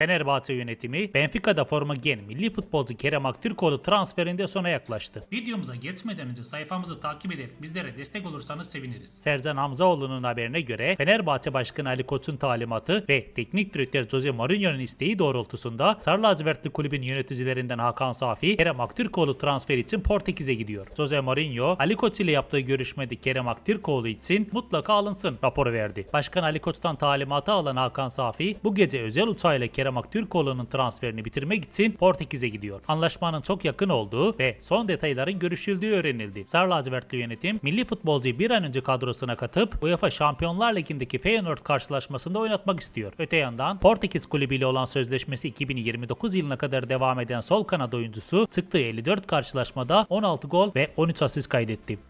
Fenerbahçe yönetimi Benfica'da forma giyen milli futbolcu Kerem Aktürkoğlu transferinde sona yaklaştı. Videomuza geçmeden önce sayfamızı takip ederek bizlere destek olursanız seviniriz. Sercan Hamzaoğlu'nun haberine göre Fenerbahçe Başkanı Ali Koç'un talimatı ve teknik direktör Jose Mourinho'nun isteği doğrultusunda Sarı Lacivertli kulübün yöneticilerinden Hakan Safi, Kerem Aktürkoğlu transfer için Portekiz'e gidiyor. Jose Mourinho, Ali Koç ile yaptığı görüşmede Kerem Aktürkoğlu için mutlaka alınsın raporu verdi. Başkan Ali Koç'tan talimatı alan Hakan Safi, bu gece özel uçağıyla Kerem Aktürkoğlu'nun transferini bitirmek için Portekiz'e gidiyor. Anlaşmanın çok yakın olduğu ve son detayların görüşüldüğü öğrenildi. Sarı yönetim milli futbolcuyu bir an önce kadrosuna katıp UEFA Şampiyonlar Ligi'ndeki Feyenoord karşılaşmasında oynatmak istiyor. Öte yandan Portekiz kulübüyle olan sözleşmesi 2029 yılına kadar devam eden sol kanat oyuncusu çıktığı 54 karşılaşmada 16 gol ve 13 asist kaydetti.